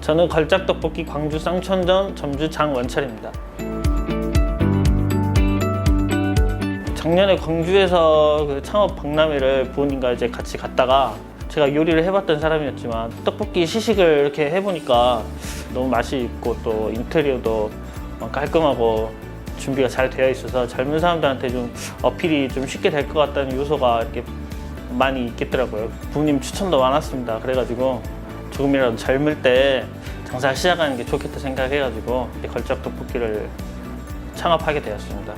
저는 걸작 떡볶이 광주 쌍천점 점주 장원철입니다. 작년에 광주에서 그 창업 박람회를 부모님과 이제 같이 갔다가 제가 요리를 해봤던 사람이었지만 떡볶이 시식을 이렇게 해보니까 너무 맛이 있고 또 인테리어도 깔끔하고 준비가 잘 되어 있어서 젊은 사람들한테 좀 어필이 좀 쉽게 될 것 같다는 요소가 이렇게 많이 있겠더라고요. 부모님 추천도 많았습니다. 그래가지고 조금이라도 젊을 때 장사 시작하는 게 좋겠다 생각해가지고 걸작 떡볶이를 창업하게 되었습니다.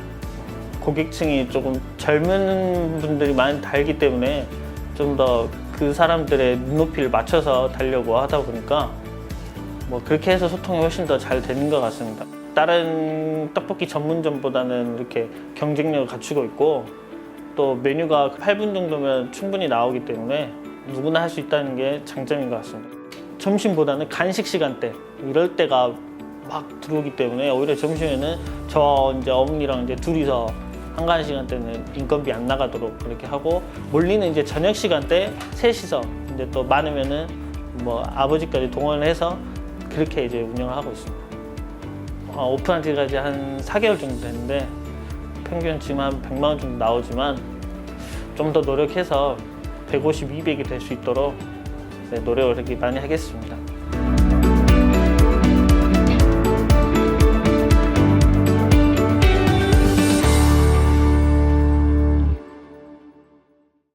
고객층이 조금 젊은 분들이 많이 달기 때문에 좀 더 그 사람들의 눈높이를 맞춰서 달려고 하다 보니까 뭐 그렇게 해서 소통이 훨씬 더 잘 되는 것 같습니다. 다른 떡볶이 전문점보다는 이렇게 경쟁력을 갖추고 있고 또 메뉴가 8분 정도면 충분히 나오기 때문에 누구나 할 수 있다는 게 장점인 것 같습니다. 점심보다는 간식 시간대 이럴 때가 막 들어오기 때문에 오히려 점심에는 저 이제 어머니랑 이제 둘이서 한가한 시간대는 인건비 안 나가도록 그렇게 하고 몰리는 이제 저녁 시간대 셋이서 이제 또 많으면은 뭐 아버지까지 동원을 해서 그렇게 이제 운영을 하고 있습니다. 어, 오픈한 이제 한 4개월 정도 됐는데 평균 지금 한 100만 원 정도 나오지만 좀 더 노력해서 150, 200이 될 수 있도록 네, 노력을 이렇게 많이 하겠습니다.